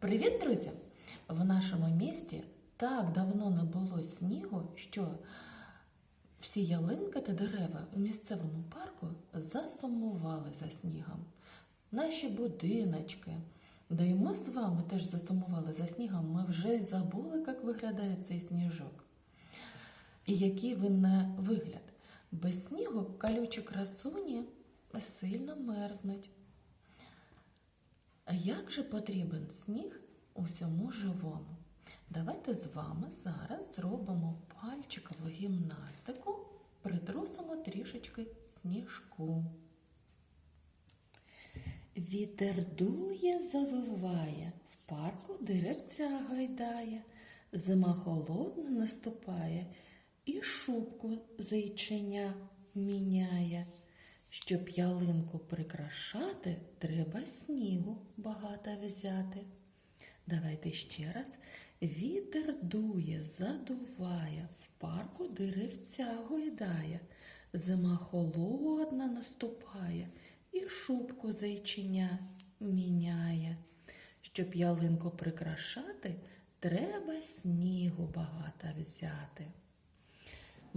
Привіт, друзі! В нашому місті так давно не було снігу, що всі ялинки та дерева в місцевому парку засумували за снігом. Наші будиночки. Да й ми з вами теж засумували за снігом. Ми вже й забули, як виглядає цей сніжок. І який він на вигляд. Без снігу колючі красуні сильно мерзнуть. Як же потрібен сніг усьому живому? Давайте з вами зараз зробимо пальчикову гімнастику, притрусимо трішечки сніжку. Вітер дує, завиває, в парку деревця гайдає, зима холодна наступає, і шубку зайченя міняє. Щоб ялинку прикрашати, треба снігу багато взяти. Давайте ще раз. Вітер дує, задуває, в парку деревця гойдає, зима холодна наступає, і шубку зайчиня міняє. Щоб ялинку прикрашати, треба снігу багато взяти.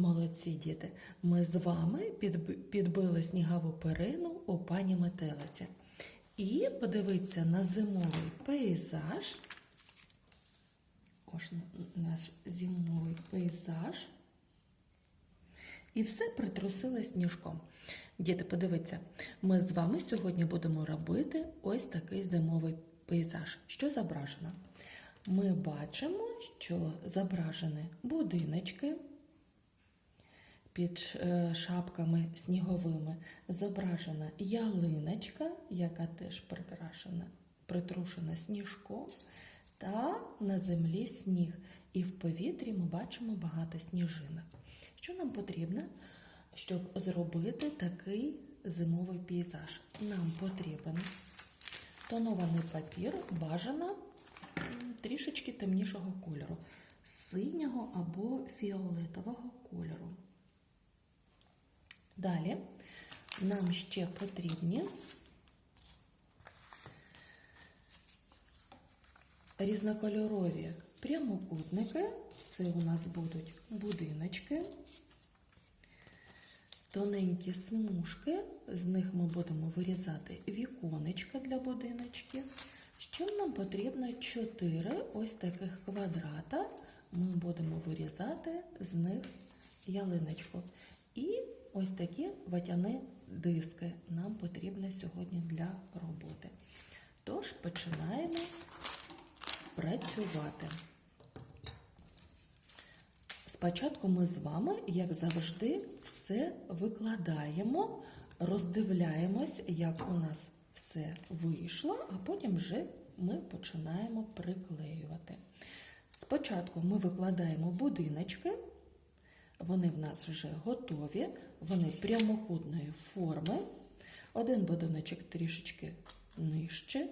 Молодці діти, ми з вами підбили снігову перину у пані метелиці. І подивіться на зимовий пейзаж. Ось наш зимовий пейзаж. І все притрусили сніжком. Діти, подивіться, ми з вами сьогодні будемо робити ось такий зимовий пейзаж. Що зображено? Ми бачимо, що зображені будиночки під е, шапками сніговими зображена ялиночка, яка теж прикрашена, притрушена сніжком, та на землі сніг. І в повітрі ми бачимо багато сніжинок. Що нам потрібно, щоб зробити такий зимовий пейзаж? Нам потрібен тонований папір, бажано трішечки темнішого кольору, синього або фіолетового кольору. Далі нам ще потрібні різнокольорові прямокутники. Це у нас будуть будиночки, тоненькі смужки, з них ми будемо вирізати віконечка для будиночки. Ще нам потрібно 4 ось таких квадрата. Ми будемо вирізати з них ялиночку. І ось такі ватяні диски нам потрібні сьогодні для роботи. Тож починаємо працювати. Спочатку ми з вами, як завжди, все викладаємо, роздивляємось, як у нас все вийшло, а потім вже ми починаємо приклеювати. Спочатку ми викладаємо будиночки, вони в нас вже готові, вони прямокутної форми. Один будиночок трішечки нижче,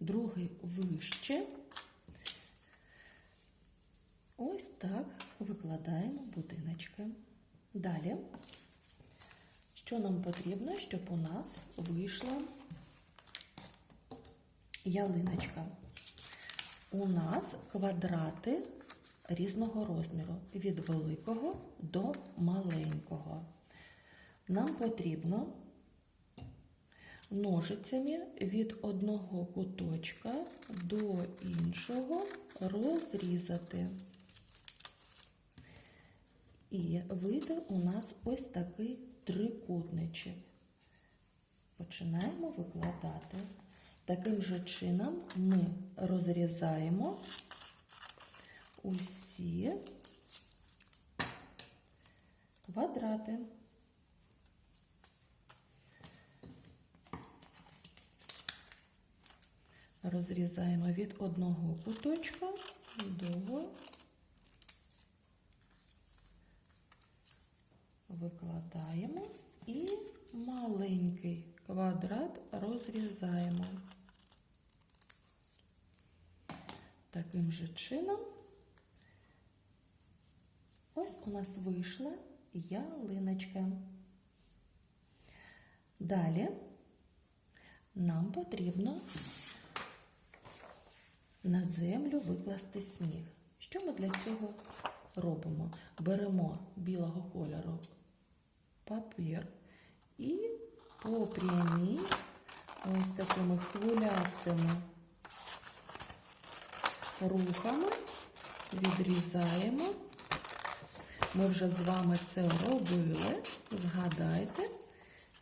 другий вище. Ось так викладаємо будиночки. Далі, що нам потрібно, щоб у нас вийшла ялиночка. У нас квадрати різного розміру від великого до маленького. Нам потрібно ножицями від одного куточка до іншого розрізати. І вийде у нас ось такий трикутничок. Починаємо викладати. Таким же чином ми розрізаємо усі квадрати. Розрізаємо від одного куточка до викладаємо і маленький квадрат розрізаємо. Таким же чином ось у нас вийшла ялиночка. Далі нам потрібно на землю викласти сніг. Що ми для цього робимо? Беремо білого кольору папір і по прямій ось такими хвилястими рухами відрізаємо. Ми вже з вами це робили. Згадайте,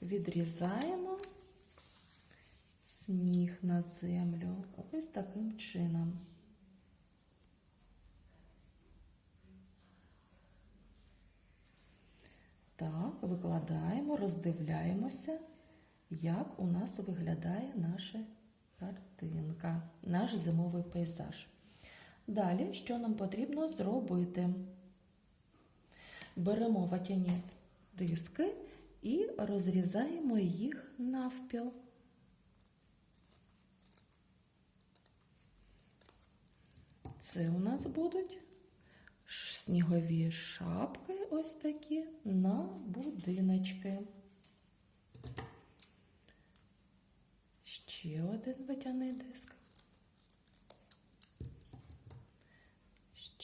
відрізаємо сніг на землю. Ось таким чином. Так, викладаємо, роздивляємося, як у нас виглядає наша картинка, наш зимовий пейзаж. Далі, що нам потрібно зробити? Беремо ватяні диски і розрізаємо їх навпіл. Це у нас будуть снігові шапки, ось такі на будиночки. Ще один ватяний диск.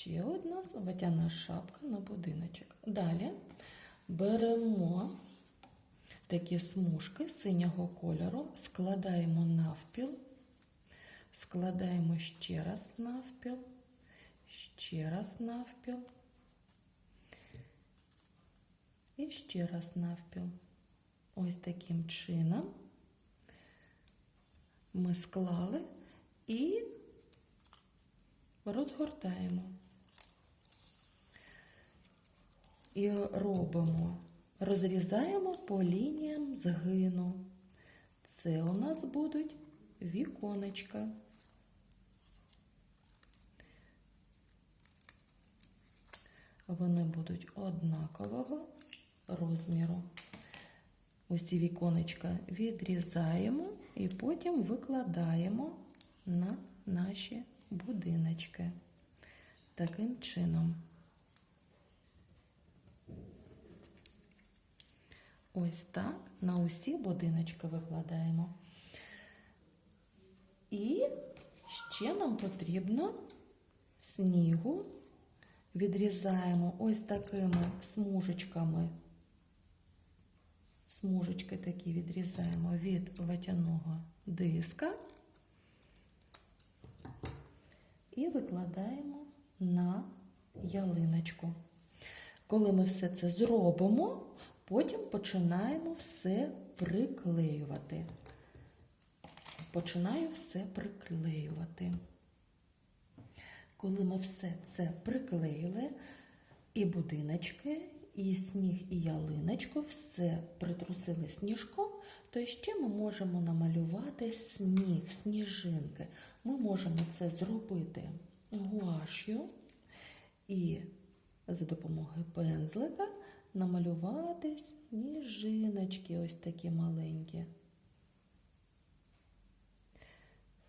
Ще одна ватяна шапка на будиночок. Далі беремо такі смужки синього кольору, складаємо навпіл, складаємо ще раз навпіл, ще раз навпіл і ще раз навпіл. Ось таким чином ми склали і розгортаємо. І робимо, розрізаємо по лініям згину. Це у нас будуть віконечка. Вони будуть однакового розміру. Ці віконечка відрізаємо і потім викладаємо на наші будиночки. Таким чином. Ось так на усі будиночки викладаємо. І ще нам потрібно снігу. Відрізаємо ось такими смужечками. Смужечки такі відрізаємо від ватяного диска і викладаємо на ялиночку. Коли ми все це зробимо, потім починаємо все приклеювати. Починаю все приклеювати. Коли ми все це приклеїли, і будиночки, і сніг, і ялиночку, все притрусили сніжком, то ще ми можемо намалювати сніг, сніжинки. Ми можемо це зробити гуаш'ю і за допомогою пензлика намалювати сніжиночки, ось такі маленькі.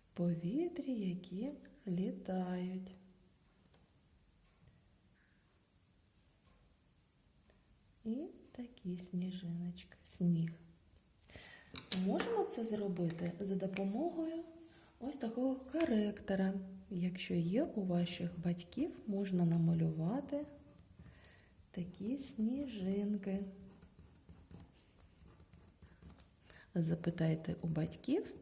В повітрі, які літають. І такі сніжиночки, сніг. Можемо це зробити за допомогою ось такого коректора. Якщо є у ваших батьків, можна намалювати такі сніжинки. Запитайте у батьків.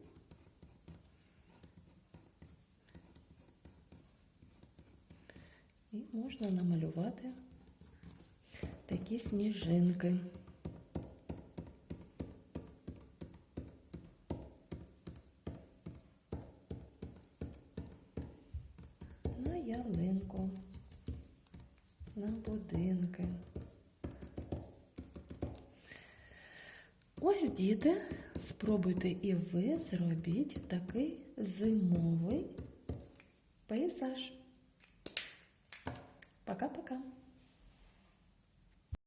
І можна намалювати такі сніжинки. На будинки. Ось діти, спробуйте і ви зробіть такий зимовий пейзаж. Пока-пока.